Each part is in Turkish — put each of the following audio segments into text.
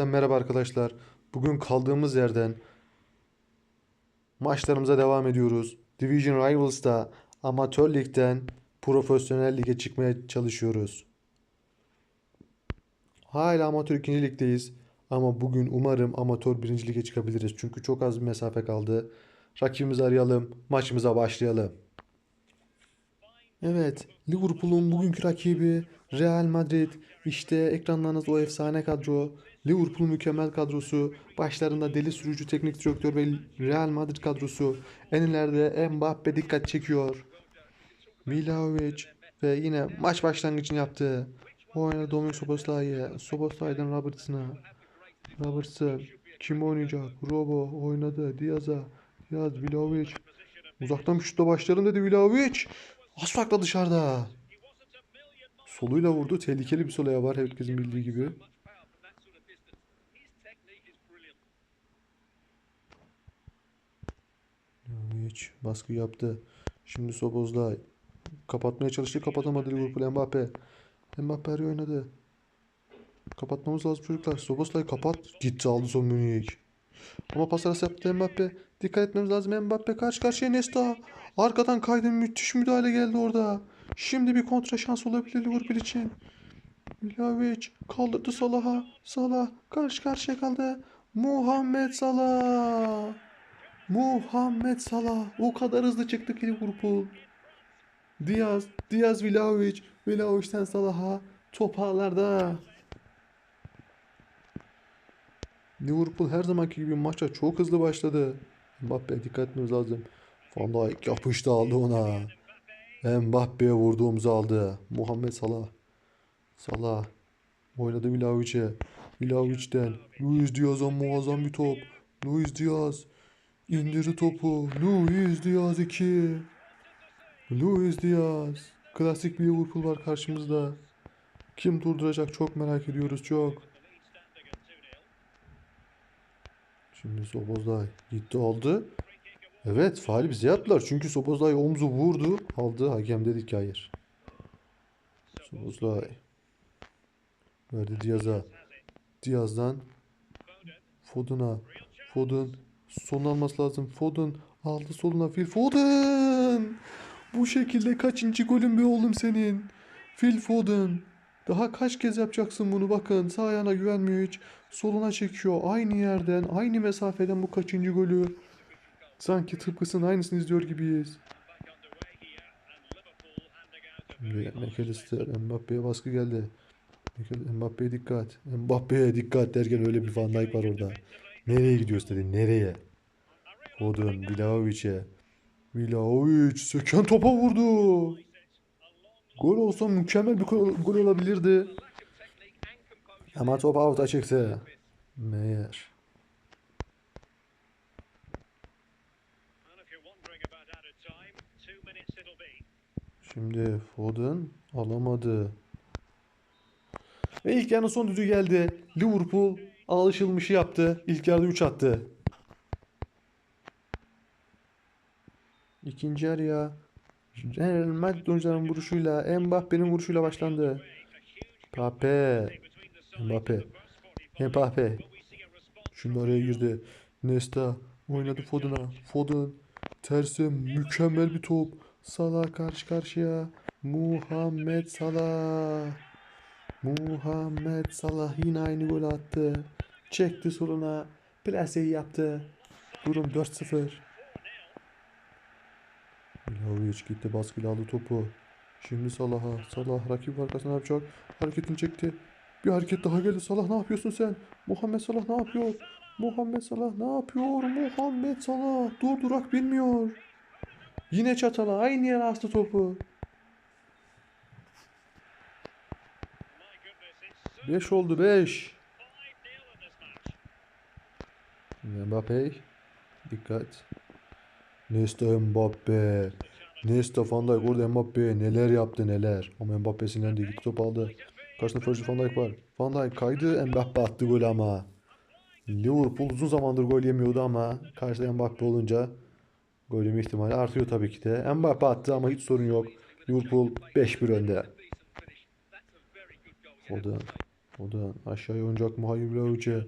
Tekrardan merhaba arkadaşlar. Bugün kaldığımız yerden maçlarımıza devam ediyoruz. Division Rivals'ta amatör ligden profesyonel lige çıkmaya çalışıyoruz. Hala amatör ikinci ligdeyiz. Ama bugün umarım amatör birinci lige çıkabiliriz. Çünkü çok az bir mesafe kaldı. Rakibimizi arayalım. Maçımıza başlayalım. Evet, Liverpool'un bugünkü rakibi Real Madrid. İşte ekranlarınızda o efsane kadro. Liverpool mükemmel kadrosu. Başlarında deli sürücü teknik direktör ve Real Madrid kadrosu. En ileride Mbappe dikkat çekiyor. Vlahovic ve yine maç başlangıcını yaptı. Oynadı Dominik Soboslai'ye. Soboslai'den Robertson'a. Robertson. Kim oynayacak? Robo oynadı. Diaz'a. Diaz, Vlahovic. Uzaktan bir şutla başlarım dedi Vlahovic. Az farkla dışarıda. Soluyla vurdu. Tehlikeli bir solaya var herkesin bildiği gibi. Hiç baskı yaptı. Şimdi Sobozlay. Kapatmaya çalıştı. Kapatamadı Liverpool. Mbappe. Mbappe oynadı. Kapatmamız lazım çocuklar. Soboslay kapat. Gitti aldı son Münih. Ama pas arası yaptı Mbappe. Dikkat etmemiz lazım. Mbappe karşı karşıya Nesta. Arkadan kaydı. Müthiş müdahale geldi orada. Şimdi bir kontra şans olabilir Liverpool için. Vlahovic kaldırdı Salah'a. Salah karşı karşıya kaldı. Muhammed Salah. Muhammed Salah. O kadar hızlı çıktı ki Liverpool. Diaz, Diaz Vlahovic. Vlahovic'ten Salah'a. Top ağlarda. Liverpool her zamanki gibi maça çok hızlı başladı. Mbappe dikkat etmemiz lazım. Van Dijk yapıştı aldı ona. Mbappe'ye vurdu omzu aldı. Muhammed Salah. Salah. Oynadı Vlahovic'e. Vlahovic'den. Luis Diaz'a muazzam bir top. Luis Diaz. İndirdi topu. Luis Diaz 2. Luis Diaz. Klasik bir Liverpool var karşımızda. Kim durduracak çok merak ediyoruz çok. Şimdi Sobozlay gitti aldı. Evet faali bize yaptılar. Çünkü Sobozlay omzu vurdu. Aldı. Hakem dedi ki hayır. Sobozlay. Verdi Diaz'a. Diaz'dan Foden'a. Foden. Son alması lazım. Foden aldı soluna. Phil Foden. Bu şekilde kaçıncı golün be oğlum senin? Phil Foden. Daha kaç kez yapacaksın bunu bakın. Sağ ayağına güvenmiyor hiç. Soluna çekiyor. Aynı yerden, aynı mesafeden bu kaçıncı golü. Sanki tıpkısının aynısını izliyor gibiyiz. McAllister, Mbappe'ye baskı geldi. Mbappe'ye dikkat. Mbappe'ye dikkat derken öyle bir Van Dijk var orada. Nereye gidiyorsun dedi, nereye? Foden, Vlahovic'e. Vlahovic söken topa vurdu. Gol olsa mükemmel bir gol, olabilirdi. Ama top out'a çıktı. Meyer. Şimdi Foden alamadı. Ve ilk yarının son düdüğü geldi. Liverpool alışılmışı yaptı. İlk yarıda 3 attı. İkinci yarıya Real Madrid oyuncularının vuruşuyla Mbappe'nin vuruşuyla başlandı. Mbappe. Mbappe. Mbappe. Şimdi oraya girdi. Nesta oynadı Foden'a. Foden terse mükemmel bir top. Salah karşı karşıya. Muhammed Salah. Muhammed Salah yine aynı gol attı. Çekti soluna. Plaseyi yaptı. Durum 4-0. Vlahovic gitti baskıyla aldı topu. Şimdi Salah'a. Salah rakip arkasına yapacak. Hareketini çekti. Bir hareket daha geldi. Salah ne yapıyorsun sen? Muhammed Salah ne yapıyor? Muhammed Salah ne yapıyor? Muhammed Salah dur durak bilmiyor. Yine çatala aynı yere astı topu. 5 oldu 5. Mbappe. Dikkat. Nesta Mbappe. Nesta Van Dijk orada Mbappe neler yaptı neler. Ama Mbappe sinirlendi. İlk top aldı. Karşısında Virgil van Dijk var. Van Dijk kaydı. Mbappe attı gol ama. Liverpool uzun zamandır gol yemiyordu ama karşıda Mbappe olunca gol yeme ihtimali artıyor tabii ki de. Mbappe attı ama hiç sorun yok. Liverpool 5-1 önde. Foden. Foden aşağıya oynayacak mı? Hayır Vlahovic'e.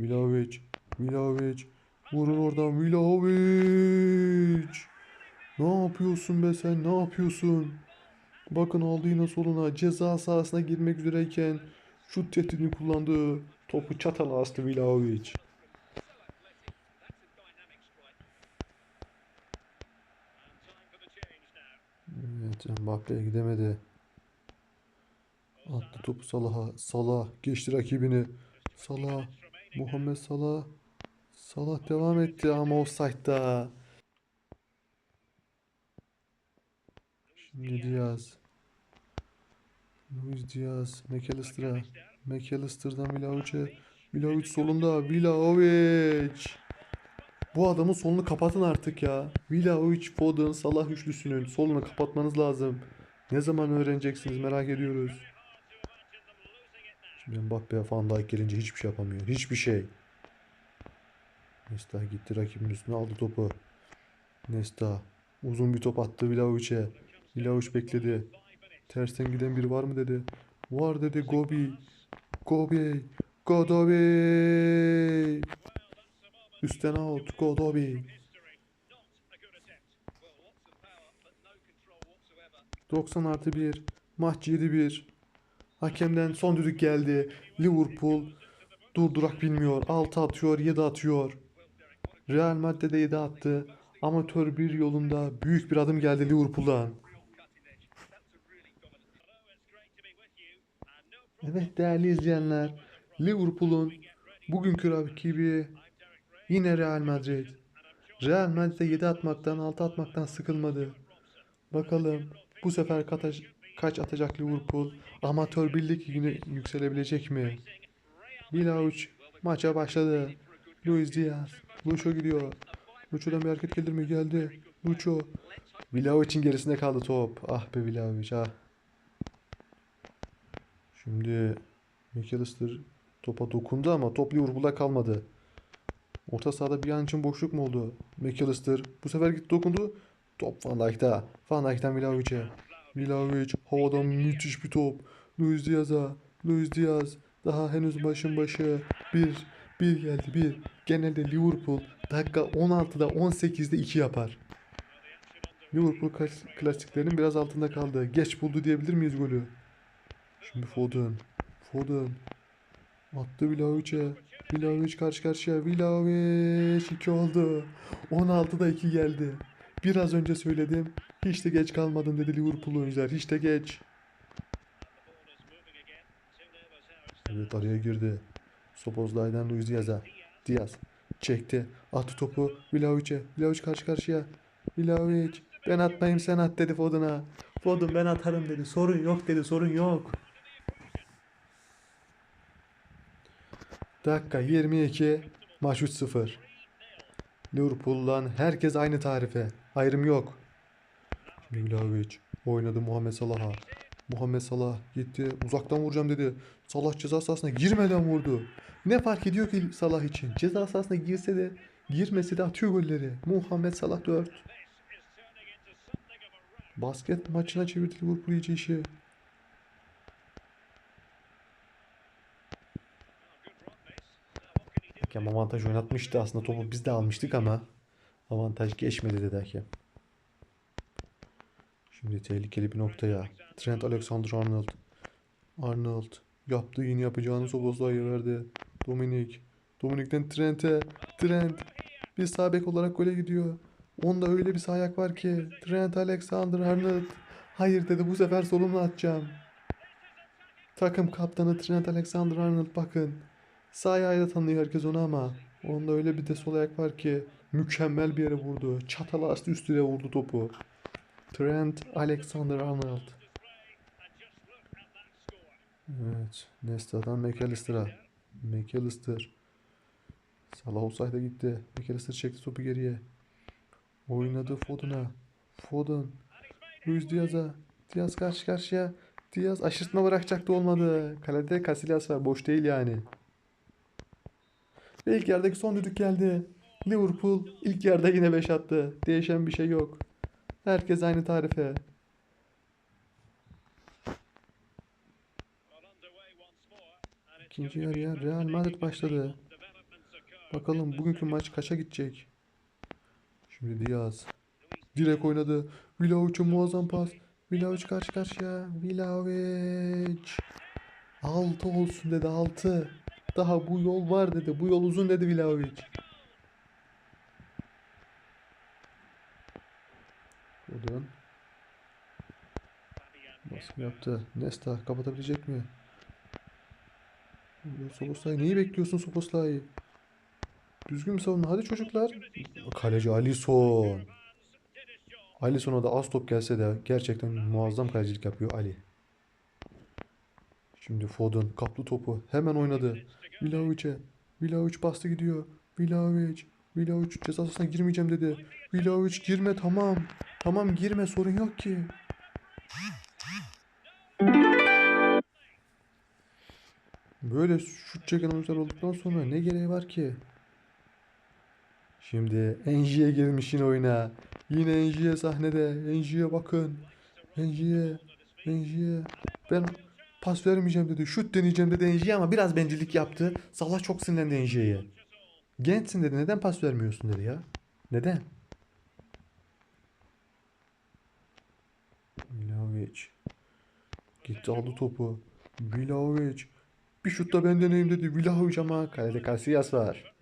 Vlahovic. Vlahovic. Vurun oradan Vlahovic. Ne yapıyorsun be sen? Ne yapıyorsun? Bakın aldı yine soluna. Ceza sahasına girmek üzereyken şut tehdidini kullandı. Topu çatala astı Vlahovic. Evet Mbappe'ye gidemedi. Attı topu Salah'a. Salah geçti rakibini. Salah. Muhammed Salah. Salah devam etti ama offside'da. Şimdi Diaz. Luis Diaz. McAllister'a. McAllister'dan Vlahovic'e. Vlahovic solunda. Vlahovic. Bu adamın solunu kapatın artık ya. Vlahovic, Foden, Salah üçlüsünün solunu kapatmanız lazım. Ne zaman öğreneceksiniz merak ediyoruz. Şimdi Mbappe Van Dijk gelince hiçbir şey yapamıyor. Hiçbir şey. Nesta gitti rakibin üstüne aldı topu. Nesta uzun bir top attı Vlahovic'e. Vlahovic bekledi. Tersten giden biri var mı dedi. Var dedi Gobi. Gobi. Godobi. Üstten out. Godobi. 90 artı 1. Maç 7-1. Hakemden son düdük geldi. Liverpool durdurak bilmiyor. 6 atıyor, 7 atıyor. Real Madrid'de 7 attı. Amatör bir yolunda büyük bir adım geldi Liverpool'dan. Evet değerli izleyenler. Liverpool'un bugünkü rakibi yine Real Madrid. Real Madrid'e 7 atmaktan 6 atmaktan sıkılmadı. Bakalım bu sefer kaç, kaç atacak Liverpool? Amatör birlik yine yükselebilecek mi? Vlahovic maça başladı. Luis Diaz. Lucho gidiyor. Lucho'dan bir hareket gelir mi? Geldi. Lucho. Vlahovic'in gerisinde kaldı top. Ah be Vlahovic ah. Şimdi McAllister topa dokundu ama top Liverpool'da kalmadı. Orta sahada bir an için boşluk mu oldu? McAllister bu sefer gitti dokundu. Top Van Dijk'ta. Van Dijk'ten Vlahovic'e. Vlahovic havadan müthiş bir top. Luis Diaz'a. Luis Diaz daha henüz başın başı. Bir. Bir geldi bir. Genelde Liverpool dakika 16'da 18'de 2 yapar. Liverpool klas- klasiklerinin biraz altında kaldı. Geç buldu diyebilir miyiz golü? Şimdi Foden. Foden. Attı Vlahovic'e. Vlahovic karşı karşıya. Vlahovic 2 oldu. 16'da 2 geldi. Biraz önce söyledim. Hiç de geç kalmadın dedi Liverpool oyuncular. Hiç de geç. Evet araya girdi. Sopozlay'dan Luis Diaz'a. Diaz çekti. Attı topu Vlahovic'e. Vlahovic karşı karşıya. Vlahovic ben atmayayım sen at dedi Foden'a. Foden ben atarım dedi. Sorun yok dedi. Sorun yok. Dakika 22. Maç 3-0. Liverpool'dan herkes aynı tarife. Ayrım yok. Vlahovic oynadı Muhammed Salah'a. Muhammed Salah gitti. Uzaktan vuracağım dedi. Salah ceza sahasına girmeden vurdu. Ne fark ediyor ki Salah için? Ceza sahasına girse de girmese de atıyor golleri. Muhammed Salah 4. Basket maçına çevirdi Liverpool iyice işi. Hakem avantaj oynatmıştı aslında topu biz de almıştık ama avantaj geçmedi dedi hakem. Şimdi tehlikeli bir noktaya. Trent Alexander-Arnold. Arnold yaptı yine yapacağını Soboslai'ye verdi. Dominik. Dominik'ten Trent'e. Trent bir sağ olarak gole gidiyor. Onda öyle bir sağ var ki. Trent Alexander-Arnold. Hayır dedi bu sefer solumla atacağım. Takım kaptanı Trent Alexander-Arnold bakın. Sağ ayağıyla tanıyor herkes onu ama onda öyle bir de sol ayak var ki mükemmel bir yere vurdu. Çatala astı üstüne vurdu topu. Trent Alexander-Arnold. Evet. Nesta'dan McAllister'a. McAllister. Salah olsaydı gitti. McAllister çekti topu geriye. Oynadı Foden'a. Foden. Luis Diaz'a. Diaz karşı karşıya. Diaz aşırtma bırakacaktı olmadı. Kalede Casillas var. Boş değil yani. Ve ilk yerdeki son düdük geldi. Liverpool ilk yarıda yine 5 attı. Değişen bir şey yok. Herkes aynı tarife. İkinci yarıya Real Madrid başladı. Bakalım bugünkü maç kaça gidecek? Şimdi Diaz. Direkt oynadı. Vlahovic'e muazzam pas. Vlahovic karşı karşıya. Vlahovic. 6 olsun dedi 6. Daha bu yol var dedi. Bu yol uzun dedi Vlahovic. Foden. Baskı yaptı. Nesta kapatabilecek mi? Soboslay neyi bekliyorsun Soboslay? Düzgün bir savunma. Hadi çocuklar. Kaleci Alisson. Alisson'a da az top gelse de gerçekten muazzam kalecilik yapıyor Ali. Şimdi Foden kaptı topu. Hemen oynadı. Vlahovic'e. Vlahovic bastı gidiyor. Vlahovic. Vlahovic ceza sahasına girmeyeceğim dedi. Vlahovic girme tamam. Tamam girme sorun yok ki. Böyle şut çeken oyuncular olduktan sonra ne gereği var ki? Şimdi Enji'ye girmiş yine oyuna. Yine Enji'ye sahnede. Enji'ye bakın. Enji'ye. Enji'ye. Ben pas vermeyeceğim dedi. Şut deneyeceğim dedi Enji'ye ama biraz bencillik yaptı. Salah çok sinirlendi Enji'ye. Gençsin dedi. Neden pas vermiyorsun dedi ya. Neden? Vlahovic. Gitti aldı topu. Vlahovic. Bir şut da ben deneyim dedi. Vlahovic ama kalede Casillas var.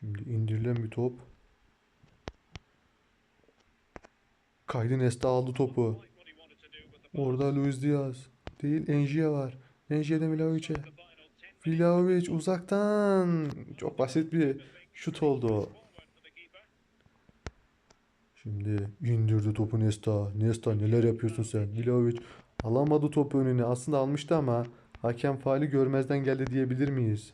Şimdi indirilen bir top. Kaydı Nesta aldı topu. Orada Luis Diaz. Değil Enjiye var. Enjiye'den Vlahovic'e. Vlahovic uzaktan. Çok basit bir şut oldu. Şimdi indirdi topu Nesta. Nesta neler yapıyorsun sen? Vlahovic alamadı topu önüne. Aslında almıştı ama hakem faali görmezden geldi diyebilir miyiz?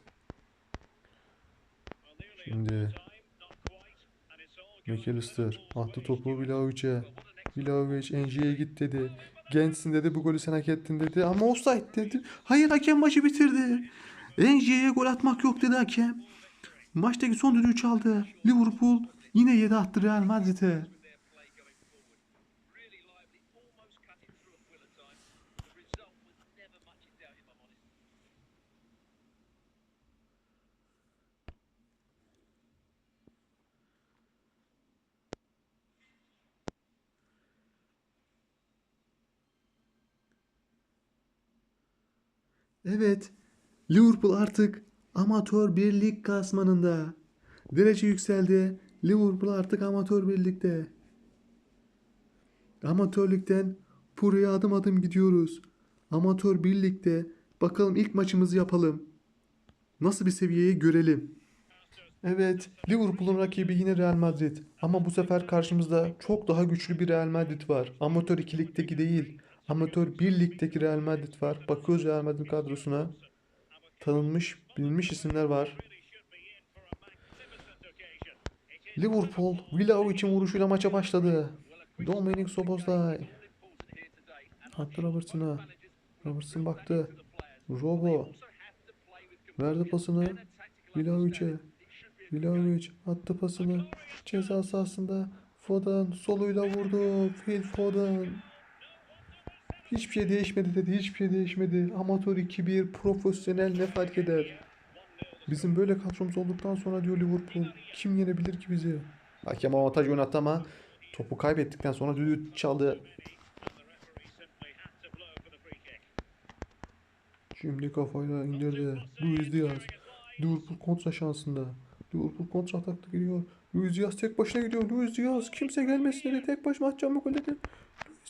Şimdi McAllister attı topu Vlahovic'e. Vlahovic Enji'ye git dedi. Gençsin dedi bu golü sen hak ettin dedi. Ama offside dedi. Hayır hakem maçı bitirdi. Enji'ye gol atmak yok dedi hakem. Maçtaki son düdüğü çaldı. Liverpool yine 7 attı Real Madrid'e. Evet, Liverpool artık amatör bir lig klasmanında. Derece yükseldi. Liverpool artık amatör bir ligde. Amatörlükten buraya adım adım gidiyoruz. Amatör bir ligde bakalım ilk maçımızı yapalım. Nasıl bir seviyeyi görelim. Evet, Liverpool'un rakibi yine Real Madrid. Ama bu sefer karşımızda çok daha güçlü bir Real Madrid var. Amatör 2 ligdeki değil, amatör 1 ligdeki Real Madrid var. Bakıyoruz Real Madrid kadrosuna. Tanınmış, bilinmiş isimler var. Liverpool, Vlahovic'in vuruşuyla maça başladı. Dominic Soboslay. Attı Robertson'a. Robertson baktı. Robo. Verdi pasını. Vlahovic'e. Vlahovic attı pasını. Ceza sahasında. Foden soluyla vurdu. Phil Foden. Hiçbir şey değişmedi dedi. Hiçbir şey değişmedi. Amatör 2-1 profesyonel ne fark eder? Bizim böyle kadromuz olduktan sonra diyor Liverpool. Kim yenebilir ki bizi? Hakem avantaj oynattı ama topu kaybettikten sonra düdüğü çaldı. Şimdi kafayla indirdi. Luis Diaz. Liverpool kontra şansında. Liverpool kontra atakta gidiyor. Luis Diaz tek başına gidiyor. Luis Diaz kimse gelmesin dedi. Tek başıma atacağım bu gol dedi. Luis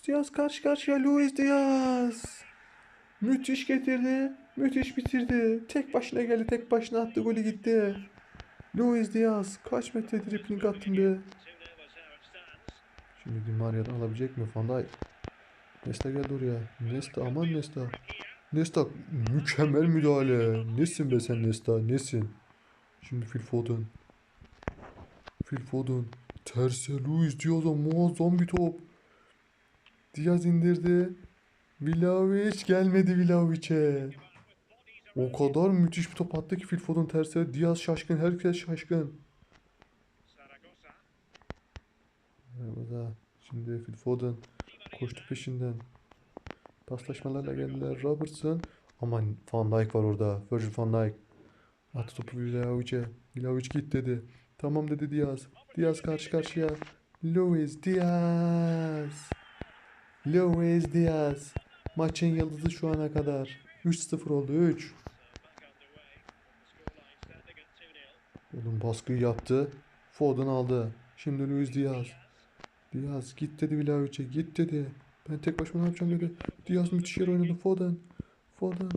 Diaz karşı karşıya. Luis Diaz. Müthiş getirdi. Müthiş bitirdi. Tek başına geldi. Tek başına attı. Golü gitti. Luis Diaz. Kaç metre dripling attın be. Şimdi Di Maria'dan alabilecek mi? Van Dijk. Nesta geldi oraya. Nesta aman Nesta. Nesta mükemmel müdahale. Nesin be sen Nesta nesin? Şimdi Phil Foden. Phil Foden. Terse Luis Diaz'a muazzam bir top. Diaz indirdi. Vlahovic gelmedi Vlahovic'e. O kadar müthiş bir top attı ki Phil Foden terse. Diaz şaşkın. Herkes şaşkın. Merhaba. Şimdi Phil Foden koştu peşinden. Paslaşmalarla geldiler. Robertson. Aman Van Dijk var orada. Virgil van Dijk. Attı topu Vlahovic'e. Vlahovic git dedi. Tamam dedi Diaz. Diaz karşı karşıya. Luis Diaz. Luis Diaz. Maçın yıldızı şu ana kadar. 3-0 oldu 3. Oğlum baskıyı yaptı. Foden aldı. Şimdi Luis Diaz. Diaz git dedi Vlahovic'e git dedi. Ben tek başıma ne yapacağım dedi. Diaz müthiş yer oynadı. Foden. Foden.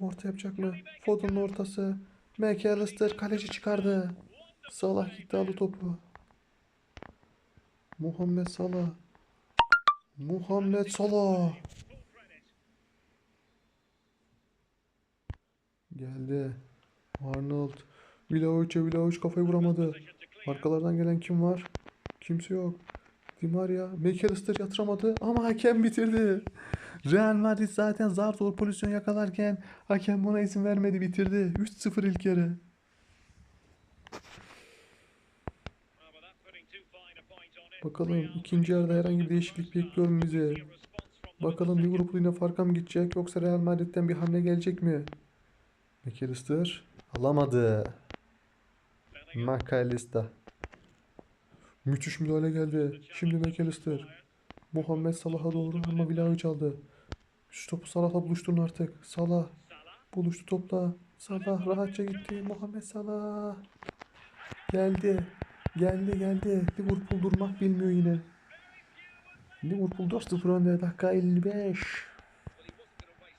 Orta yapacak mı? Foden'ın ortası. McAllister kaleci çıkardı. Salah gitti aldı topu. Muhammed Salah. Muhammed Salah. Geldi. Arnold. Vlahovic'e Vlahovic kafayı vuramadı. Arkalardan gelen kim var? Kimse yok. Di Maria. McAllister yatıramadı ama hakem bitirdi. Real Madrid zaten zar zor pozisyon yakalarken hakem buna izin vermedi bitirdi. 3-0 ilk yarı. Bakalım ikinci yarıda herhangi bir değişiklik bekliyor mu bizi? Bakalım Liverpool yine farka mı gidecek yoksa Real Madrid'den bir hamle gelecek mi? McAllister alamadı. McAllister. Müthiş müdahale geldi. Şimdi McAllister. Muhammed Salah'a doğru ama Vlahovic aldı. Şu topu Salah'la buluşturun artık. Salah. Buluştu topla. Salah rahatça gitti. Muhammed Salah. Geldi. Geldi geldi. Liverpool durmak bilmiyor yine. Liverpool 4-0 önde. Dakika 55.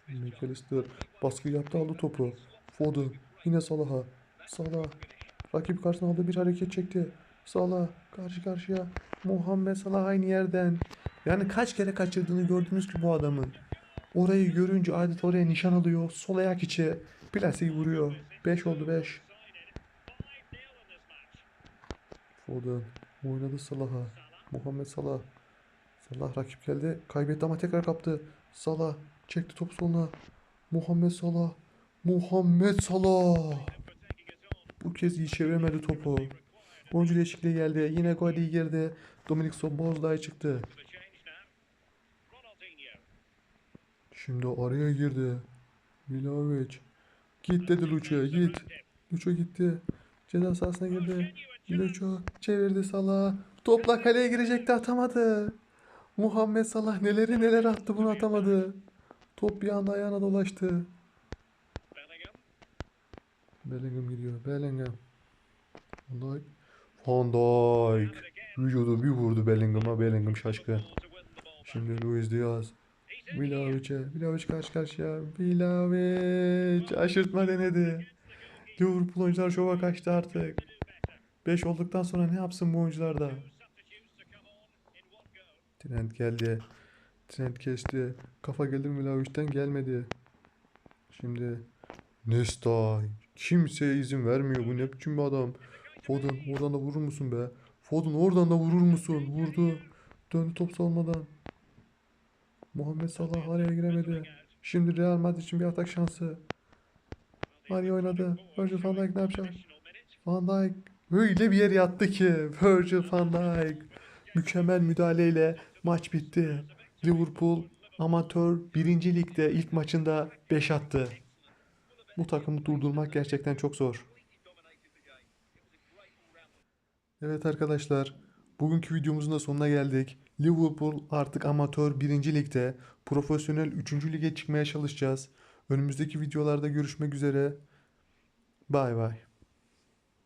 McAllister baskı yaptı aldı topu. Foden yine Salah'a. Salah rakip karşısına aldığı bir hareket çekti. Salah karşı karşıya. Muhammed Salah aynı yerden. Yani kaç kere kaçırdığını gördünüz ki bu adamın. Orayı görünce adeta oraya nişan alıyor. Sol ayak içi. Plaseyi vuruyor. 5 oldu 5. Foden oynadı Salah'a. Muhammed Salah. Salah rakip geldi. Kaybetti ama tekrar kaptı. Salah çekti topu soluna. Muhammed Salah. Muhammed Salah. Bu kez iyi çeviremedi topu. Oyuncu değişikliği geldi. Yine Godi girdi. Dominik Soboslay çıktı. Şimdi araya girdi. Vlahovic. Git dedi Lucho git. Lucho gitti. Ceza sahasına girdi. Lucho çevirdi Salah. Topla kaleye girecekti atamadı. Muhammed Salah neleri neler attı bunu atamadı. Top bir anda ayağına dolaştı. Bellingham gidiyor. Bellingham. Van Dijk. Van Dijk. Vücudu bir vurdu Bellingham'a. Bellingham şaşkın. Şimdi Luis Diaz. Vlahovic'e. Vlahovic karşı karşıya. Vlahovic. Aşırtma denedi. Liverpool oyuncular şova kaçtı artık. 5 olduktan sonra ne yapsın bu oyuncular da? Trent geldi. Trent kesti. Kafa geldi mi Vlahovic'ten gelmedi. Şimdi Nesta. Kimseye izin vermiyor. Bu ne biçim bir adam. Foden oradan da vurur musun be? Foden oradan da vurur musun? Vurdu. Döndü top salmadan. Muhammed Salah araya giremedi. Şimdi Real Madrid için bir atak şansı. Mario oynadı. Virgil van Dijk ne yapacak? Van Dijk öyle bir yere yattı ki. Virgil van Dijk. Mükemmel müdahaleyle maç bitti. Liverpool amatör 1. ligde ilk maçında 5 attı. Bu takımı durdurmak gerçekten çok zor. Evet arkadaşlar, bugünkü videomuzun da sonuna geldik. Liverpool artık amatör 1. ligde, profesyonel 3. lige çıkmaya çalışacağız. Önümüzdeki videolarda görüşmek üzere. Bay bay.